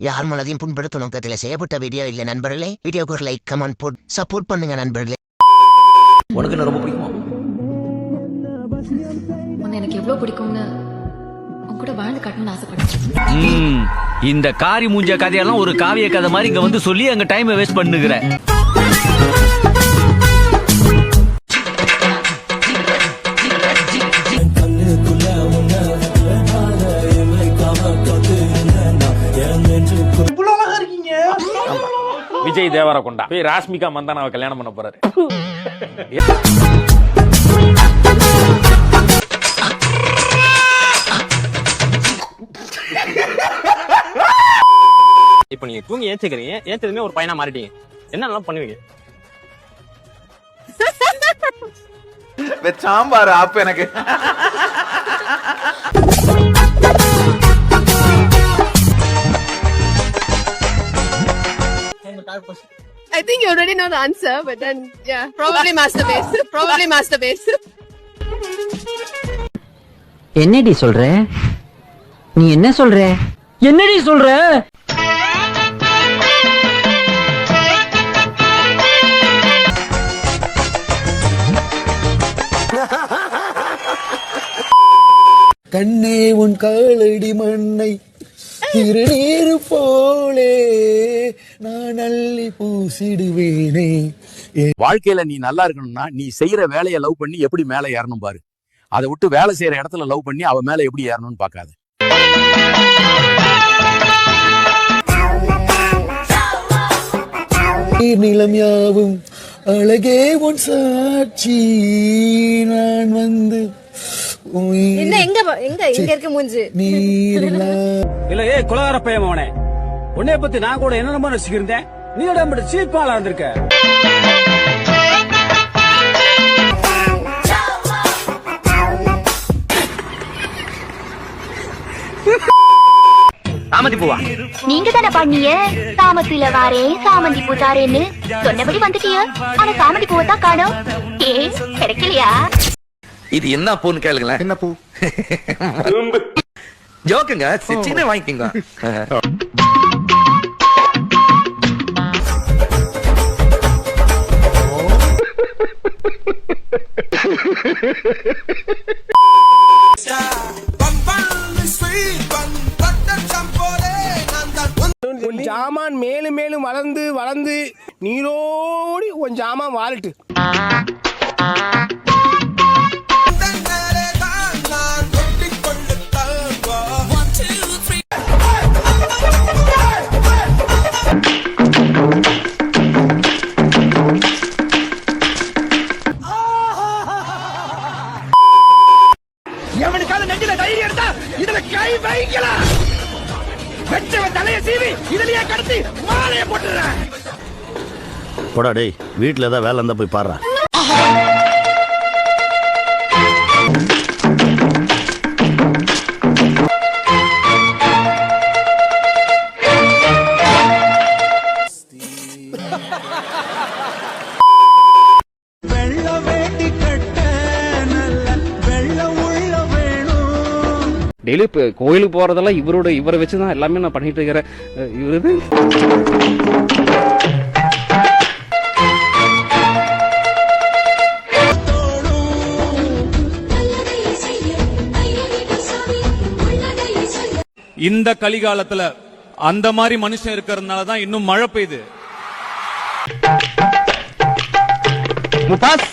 யார் மனதையும் புண்படுத்தும் நோக்கத்தில் செய்யப்பட்ட வீடியோ இல்லை நண்பர்களே. வீடியோக்கு ஒரு லைக் கமெண்ட் போட் சப்போர்ட் பண்ணுங்க நண்பர்களே. உனக்கு என்ன ரொம்ப பிடிக்குமா? உன்னை எனக்கு எவ்வளவு பிடிக்கும்னு உன் கூட வாழ்ந்து காட்டணும்னு ஆசைப்படுறேன். இந்த காரி மூஞ்ச கதையெல்லாம் ஒரு காவிய கதை மாதிரி இங்க வந்து சொல்லி அங்க டைம் வேஸ்ட் பண்ணுகிற. விஜய் தேவரகொண்டா. போய் ராஷ்மிகா மந்தானாவை கல்யாணம் பண்ண போறாரு. இப்போ நீங்க தூங்கி ஏச்சுக்கிறீங்க ஏச்சதுமே ஒரு பையனா மாறிட்டீங்க. என்னெல்லாம் பண்ணுவீங்க. சாம்பார் ஆப்பு எனக்கு. I think you already know the answer, but then yeah, probably masturbate. probably masturbate. என்னடி சொல்ற நீ என்ன சொல்ற என்னடி சொல்ற கண்ணே உன் காலடி மண்ணை திருநீரு போலே நான் அள்ளி பூசிடுவேனே. வாழ்க்கையில நீ நல்லா இருக்கணும்னா நீ செய்யற வேலையை லவ் பண்ணி எப்படி மேல ஏறணும் பாரு. அதை விட்டு வேலை செய்யற இடத்துல லவ் பண்ணி அவ மேல எப்படி ஏறணும்னு பார்க்காத. நிலம் யாவும் அழகே உன் சாட்சி. எங்க இங்க இருக்க மூஞ்சு? இல்ல ஏ குலகார பையன் அவனே. உன்னைய பத்தி நான் கூட என்னென்னமோ நினைச்சுக்கிருந்தேன் நீ இடம் சீப்பாலா இருந்திருக்க சாமதி பூவா? நீங்க தானே பண்ணீங்க சாமத்தில வாரே சாமந்தி பூ தாரேன்னு சொன்னபடி வந்துட்டிய? ஆனா சாமந்தி பூவை தான் காணோம். ஏ கிடைக்கலையா? இது என்ன பூன்னு கேளுங்களேன். என்ன பூ? ஜோக்குங்க சின்ன வாங்கிக்கோங்க. உன் ஜாமான் மேலும் மேலும் வளர்ந்து வளர்ந்து நீரோடி உன் ஜாமான் வாழட்டு எவனுக்காவது நெஞ்சில தைரியம் இருந்தா இதுல கை வைக்கலாம் வெச்சவன் தலைய சீவி இதுலயே கடத்தி மாலைய போட்டுறேன் போடா டேய் வீட்டுல ஏதாவது வேலை இருந்தா போய் பாடுறா. டெய்லி இப்போ கோயிலுக்கு போறதெல்லாம் இவரோட இவரை வச்சு தான் எல்லாமே நான் பண்ணிட்டு இருக்கிறேன். இவரு இந்த கலிகாலத்துல அந்த மாதிரி மனுஷன் இருக்கிறதுனால தான் இன்னும் மழை பெய்யுது. முபாஸ்.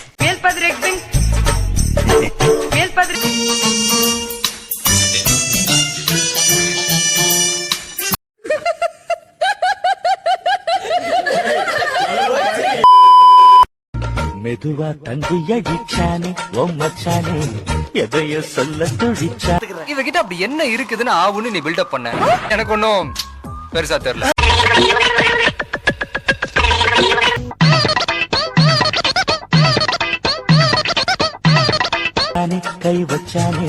மெதுவா தங்கு அடிச்சானே ஓ மச்சானே எதைய சொல்ல துடிச்சா. இவகிட்ட அப்படி என்ன இருக்குதுன்னு ஆவுன்னு நீ பில்டப் பண்ண. எனக்கு ஒன்னும் பெருசா தெரியல. கை வச்சானே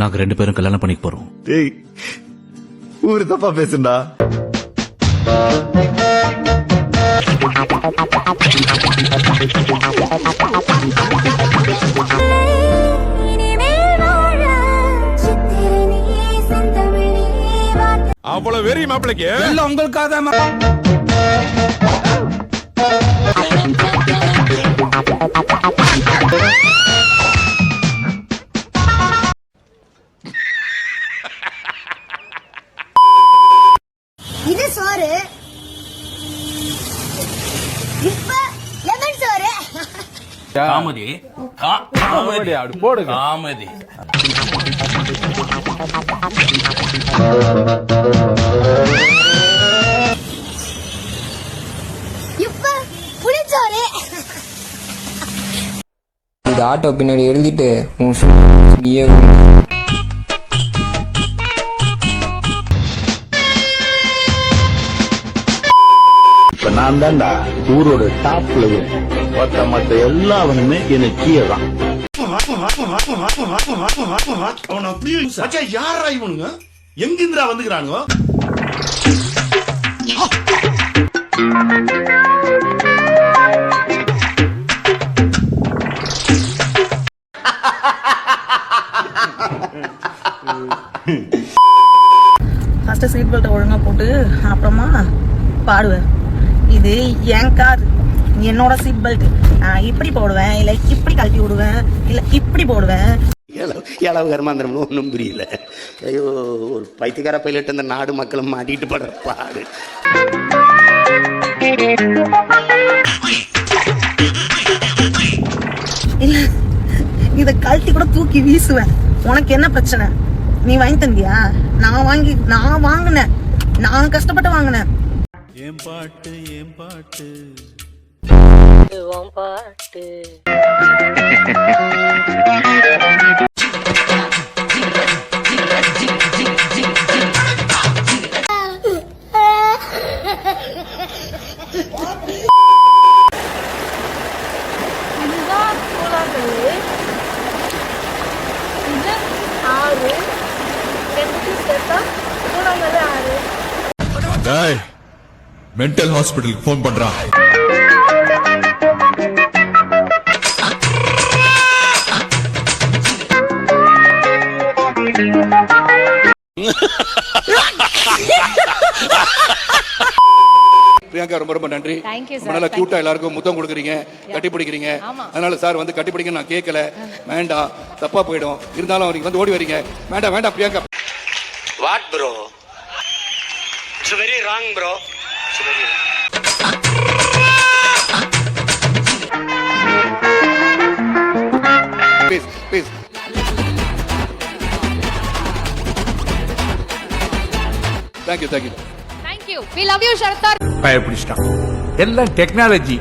நாங்க ரெண்டு பேரும் கல்யாணம் பண்ணிக்க போறோம். டேய் ஊரு தப்பா பேசுண்டா அவ்வளவு வெறி மாப்பிளைக்கு? இல்ல உங்களுக்காக தான் காமெடி காமெடி அப்படி போடுங்க. காமெடி இந்த ஆட்டோ பின்னாடி எழுதிட்டு உன் இப்ப நான் தான்டா ஊரோட டாப்ல மொத்த மத்த எல்லாவனுமே எனக்கு கீழே தான் அவன் அப்படியே மச்சான் யாரா இவனுங்க? எங்கிந்திரா வந்துக்கிறானுங்க ஃபர்ஸ்ட் சீட் பெல்ட் ஒழுங்கா போட்டு அப்புறமா பாடுவேன். இது என் கார். என்னோட சீட் பெல்ட் இப்படி போடுவேன் இல்ல இப்படி கழட்டி விடுவேன் இல்ல இப்படி போடுவேன். இளவு கர்மாந்திரம் ஒன்றும் புரியல. ஐயோ ஒரு பைத்தியக்கார பைலட் இந்த நாடு மக்களும் மாட்டிட்டு படுற பாடு. இல்ல இத கழட்டி கூட தூக்கி வீசுவேன். உனக்கு என்ன பிரச்சனை? நீ வாங்கி தந்தியா? நான் வாங்கி நான் வாங்கினேன். நான் கஷ்டப்பட்டு வாங்கினேன். ஏன் பாட்டு ஏன் பாட்டு? மென்டல் ஹாஸ்பிட்டலுக்கு ஃபோன் பண்றான் பிரியங்கா ரொம்ப ரொம்ப நன்றி. நல்லா கியூட்டா எல்லாருக்கும் முத்தம் கொடுக்குறீங்க கட்டி பிடிக்கிறீங்க. அதனால சார் வந்து கட்டி பிடிக்க நான் கேட்கல வேண்டாம் தப்பா போயிடும். இருந்தாலும் நீங்க வந்து ஓடி வரீங்க. வேண்டாம் வேண்டாம் Priyanka. What bro it's very wrong bro please please thank you thank you Thank you. We love you, Sharadar. பயப்பிடிச்சிட்டான் எல்லாம் டெக்னாலஜி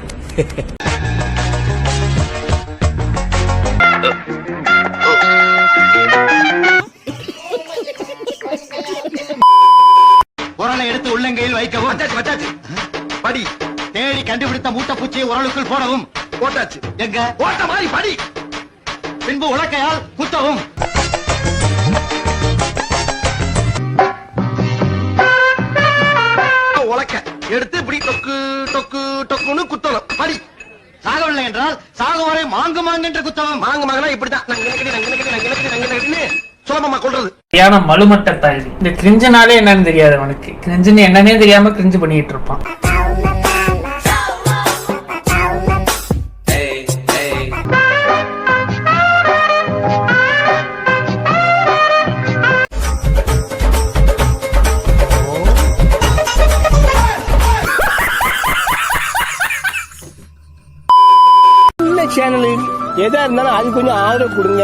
உரலை எடுத்து உள்ளங்கையில் வைக்கவும். படி. தேடி கண்டுபிடித்த மூட்டைப்பூச்சியை உரலுக்குள் போடவும். போட்டாச்சு. எங்க? ஓட்ட மாதிரி படி. பின்பு உலக்கையால் குத்தவும். எடுத்து இப்படி டொக்கு டொக்கு டொக்குன்னு குத்தணும். படி. சாகவில்லை என்றால் சாகும் வரை மாங்கு மாங்கு என்று குத்தவும் மாங்கு மாங்கனா இப்படிதான் நங்கு நங்கடி நங்கு நங்கடி நங்கு சுலபமா கொள்றது. சரியான மலுமட்ட தள்ளி இந்த கிரிஞ்சனாலே என்னன்னு தெரியாது அவனுக்கு. கிரிஞ்சுன்னு என்னன்னே தெரியாம கிரிஞ்சு பண்ணிட்டு இருப்பான். சேனல் எதா இருந்தாலும் அது கொஞ்சம் ஆதரவு கொடுங்க.